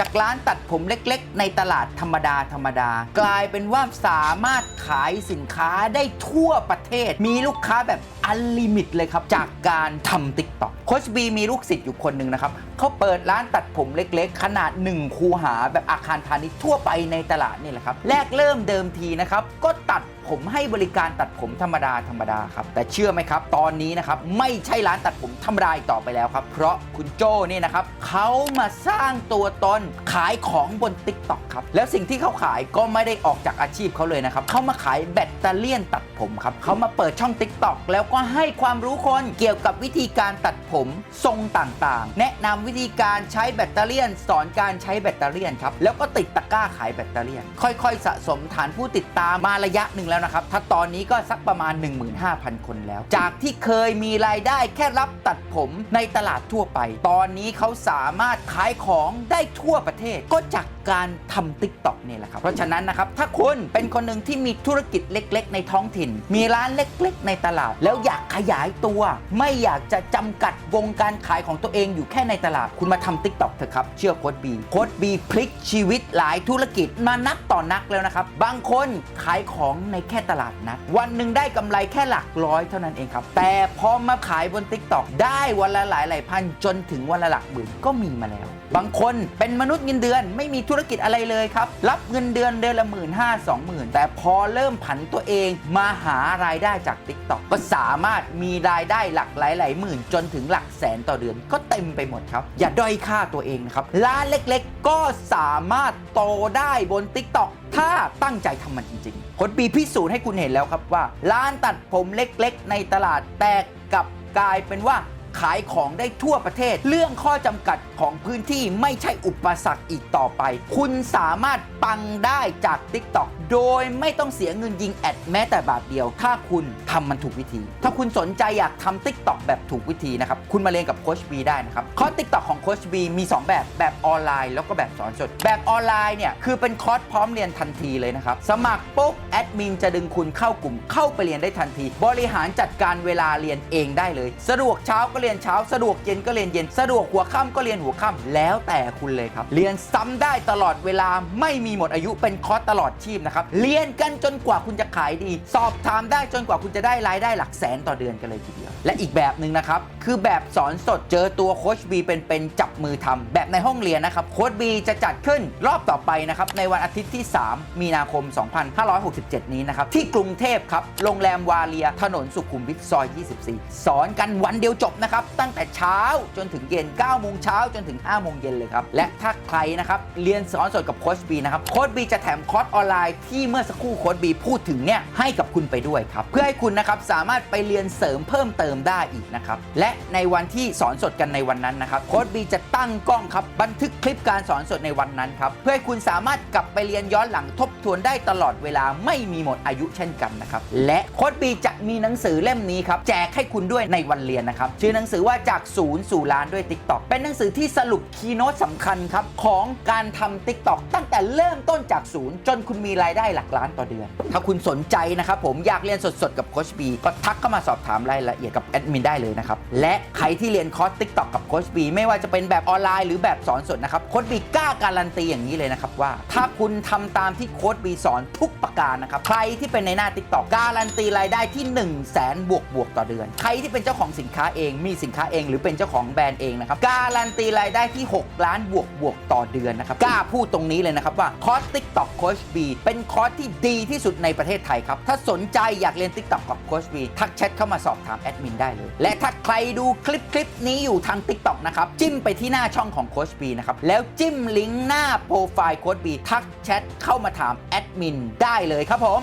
จากร้านตัดผมเล็กๆ ในตลาดธรรมดาธรรมดา กลายเป็นว่าสามารถขายสินค้าได้ทั่วประเทศ มีลูกค้าแบบอันลิมิตเลยครับ จากการทำติ๊กต็อกโคชบีมีลูกศิษย์อยู่คนหนึ่งนะครับเขาเปิดร้านตัดผมเล็กๆ ขนาด 1 คูหาแบบอาคารพาณิชย์ทั่วไปในตลาดนี่แหละครับ แรกเริ่มเดิมทีนะครับ ก็ตัด ผมให้บริการตัดผมธรรมดาธรรมดาครับแต่เชื่อไหมครับ ตอนนี้นะครับไม่ใช่ร้านตัดผมธรรมดาอีกต่อไปแล้วครับ เพราะคุณโจ้เนี่ยนะครับเขามาสร้างตัวตนขายของบน t ิ k t o k ครับแล้วสิ่งที่เขาขายก็ไม่ได้ออกจากอาชีพเขาเลยนะครับเขามาขายแบตเตอเลี่ยนตัดผมครับเขามาเปิดช่อง t ิ k t o k แล้วก็ให้ความรู้คนเกี่ยวกับวิธีการตัดผมทรงต่างๆ แนะนำวิธีการใช้แบตเตอเลี่ยนสอนการใช้แบตเตอเลี่ยนครับแล้วก็ติดตะกร้าขายแบตเตอเลี่ยนค่อยๆ สะสมฐานผู้ติดตามมาระยะหนึ่งแล้วแล้วนะครับ ถ้าตอนนี้ก็สักประมาณ 15,000 คนแล้ว จากที่เคยมีรายได้แค่รับตัดผมในตลาดทั่วไป ตอนนี้เขาสามารถขายของได้ทั่วประเทศ ก็จากการทำติ๊กต็อกนี่แหละครับ เพราะฉะนั้นนะครับ ถ้าคุณเป็นคนหนึ่งที่มีธุรกิจเล็ก ๆ ในท้องถิ่น มีร้านเล็ก ๆ ในตลาด แล้วอยากขยายตัว ไม่อยากจะจำกัดวงการขายของตัวเองอยู่แค่ในตลาด คุณมาทำติ๊กต็อกเถอะครับ เชื่อโค้ดบี โค้ดบีพลิกชีวิตหลายธุรกิจมานักต่อนักแล้วนะครับ บางคนขายของในแค่ตลาดนัด วันหนึ่งได้กำไรแค่หลักร้อยเท่านั้นเองครับ แต่พอมาขายบนติ๊กต็อกได้วันละหลายหลายพันจนถึงวันละหลักหมื่นก็มีมาแล้ว บางคนเป็นมนุษย์เงินเดือนไม่มีธุรกิจอะไรเลยครับ รับเงินเดือนเดือนละหมื่นห้าสองหมื่นแต่พอเริ่มผันตัวเองมาหารายได้จาก Tik t o อกก็สามารถมีรายได้หลักหลายหลายหมื่น จนถึงหลักแสนต่อเดือนก็เต็มไปหมดครับ อย่าด้อยค่าตัวเองนะครับร้านเล็กๆ ก็สามารถโตได้บน Tik t o อกถ้าตั้งใจทำมันจริงๆผลปีพิสจน์ให้คุณเห็นแล้วครับว่า ร้านตัดผมเล็กๆ ในตลาดแตกกับกลายเป็นว่า ขายของได้ทั่วประเทศ เรื่องข้อจำกัดของพื้นที่ไม่ใช่อุปสรรคอีกต่อไป คุณสามารถปังได้จาก TikTok โดยไม่ต้องเสียเงินยิงแอดแม้แต่บาทเดียว ถ้าคุณทำมันถูกวิธี ถ้าคุณสนใจอยากทำ TikTok แบบถูกวิธีนะครับ คุณมาเรียนกับโคชบีได้นะครับคอร์ส TikTok ของโคชบีมี 2 แบบแบบออนไลน์แล้วก็แบบสอนสด แบบออนไลน์เนี่ยคือเป็นคอร์สพร้อมเรียนทันทีเลยนะครับ สมัครปุ๊บแอดมินจะดึงคุณเข้ากลุ่มเข้าไปเรียนได้ทันที บริหารจัดการเวลาเรียนเองได้เลย สะดวกเช้าก็เรียนเช้า สะดวกเย็นก็เรียนเย็น สะดวกหัวค่ำก็เรียนหัวค่ำแล้วแต่คุณเลยครับ เรียนซ้ำได้ตลอดเวลาไม่มีหมดอายุเป็นคอร์สตลอดชีพนะครับเรียนกันจนกว่าคุณจะขายดี สอบถามได้จนกว่าคุณจะได้รายได้หลักแสนต่อเดือนกันเลยทีเดียว และอีกแบบหนึ่งนะครับคือแบบสอนสดเจอตัวโค้ชบีเป็นๆจับมือทำแบบในห้องเรียนนะครับโค้ชบีจะจัดขึ้นรอบต่อไปนะครับในวันอาทิตย์ที่ 3 มีนาคม 2567 นี้นะครับที่กรุงเทพครับโรงแรมวาเลียถนนสุขุมวิทซอย 24 สอนกันวันเดียวจบนะครับตั้งแต่เช้าจนถึงเย็น9โมงเช้าจนถึง5โมงเย็นเลยครับและถ้าใครนะครับเรียนสอนสดกับโค้ชบีนะครับโค้ชบีจะแถมคอร์สออนไลน์ที่เมื่อสักครู่โค้ชบีพูดถึงเนี่ยให้กับคุณไปด้วยครับเพื่อให้คุณนะครับสามารถไปเรียนเสริมเพิ่มเติมได้อีกนะครับและในวันที่สอนสดกันในวันนั้นนะครับโค้ชบีจะตั้งกล้องครับบันทึกคลิปการสอนสดในวันนั้นครับเพื่อให้คุณสามารถกลับไปเรียนย้อนหลังทบทวนได้ตลอดเวลาไม่มีหมดอายุเช่นกันนะครับและโค้ชบีจะมีหนังสือเล่มนี้ครับแจกให้คุณด้วยในวันเรียนนะครับชื่อหนังังสือว่าจากศูนย์สู่ล้านด้วย TikTok เป็นหนังสือที่สรุปคีย์โน้ตสำคัญครับ ของการทำ TikTok ตั้งแต่เริ่มต้นจากศูนย์จนคุณมีรายได้หลักล้านต่อเดือน ถ้าคุณสนใจนะครับผมอยากเรียนสดๆกับโคชบีก็ทักเข้ามาสอบถามรายละเอียดกับแอดมินได้เลยนะครับและใครที่เรียนคอร์ส TikTok กับโคชบีไม่ว่าจะเป็นแบบออนไลน์หรือแบบสอนสดนะครับโค้ชบีกล้าการันตีอย่างนี้เลยนะครับว่า ถ้าคุณทำตามที่โค้ชบีสอนทุกประการนะครับใครที่เป็นในหน้า TikTok การันตีรายได้ที่ 1 0 0 0 0แสนบวกบวกต่อเดือน ใครที่เป็นเจ้าของสินค้าเองมีสินค้าเองหรือเป็นเจ้าของแบรนด์เองนะครับ การันตีรายได้ที่ 6 ล้านบวกบวกต่อเดือนนะครับ กล้าพูดตรงนี้เลยนะครับว่าคอร์ส TikTok โคชบีเป็นคอร์สที่ดีที่สุดในประเทศไทยครับ ถ้าสนใจอยากเรียน TikTok กับโคชบีทักแชทเข้ามาสอบถามแอดมินได้เลย และถ้าใครดูคลิปคลิปนี้อยู่ทาง TikTok นะครับ จิ้มไปที่หน้าช่องของโคชบีนะครับ แล้วจิ้มลิงก์หน้าโปรไฟล์โคชบีทักแชทเข้ามาถามแอดมินได้เลยครับผม